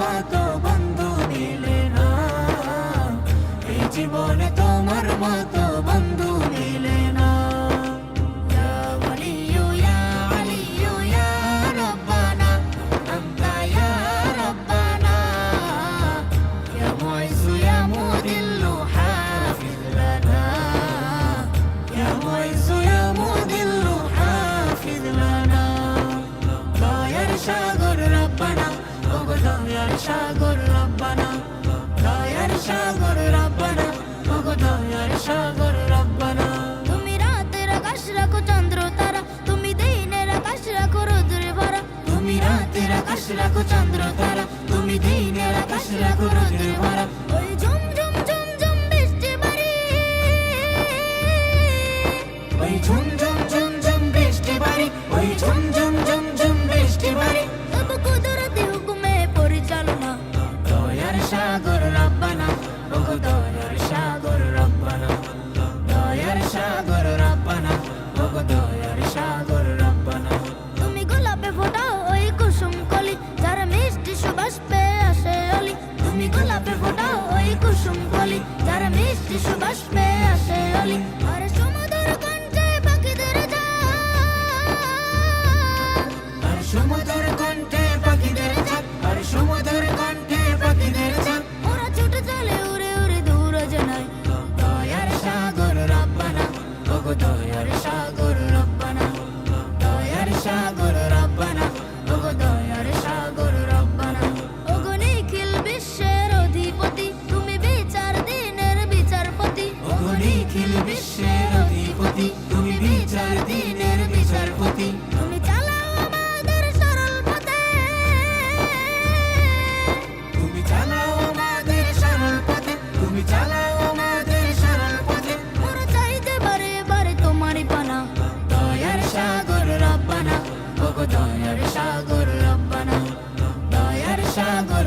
আমার বন্ধু মিলে না। এই জীবনে তোমার মতো বন্ধু মিলে দয়ার সাগর রব্বানা দয়ার সাগর রব্বানা ওগো দয়ার সাগর রব্বানা। তুমি রাতের আকাশ রাখো চন্দ্র তারা তুমি দিনের আকাশ রাখো রোদ্রে ভরা। তুমি রাতের আকাশ রাখো চন্দ্র তারা তুমি দিনের আকাশ রাখো রোদের ভরা। ওই ঝুম সাগর রব্বানা ওগো দয়ার সাগর রব্বানা দয়ার সাগর রব্বানা ওগো দয়ার সাগর রব্বানা। তুমি গোলাপে ফোটাও ওই কুসুম কলি যারা মিষ্টি সুবাস পেয়ে আসে অলি। তুমি গোলাপে ফোটাও ওই কুসুম কলি যারা মিষ্টি সুবাস পেয়ে আসে অলি। আর সমুদ্র কণ্ঠে পাখিদের যা। সমুদ্র ওগো দয়ার সাগর রব্বানা দয়ার সাগর রব্বানা ওগো দয়ার সাগর রব্বানা। ওগো নিখিল বিশ্বের অধিপতি তুমি বিচার দিনের বিচারপতি। ওগো নিখিল বিশ্বের অধিপতি তুমি বিচার দিনের দয়ার সাগর রব্বানা দয়ার সাগর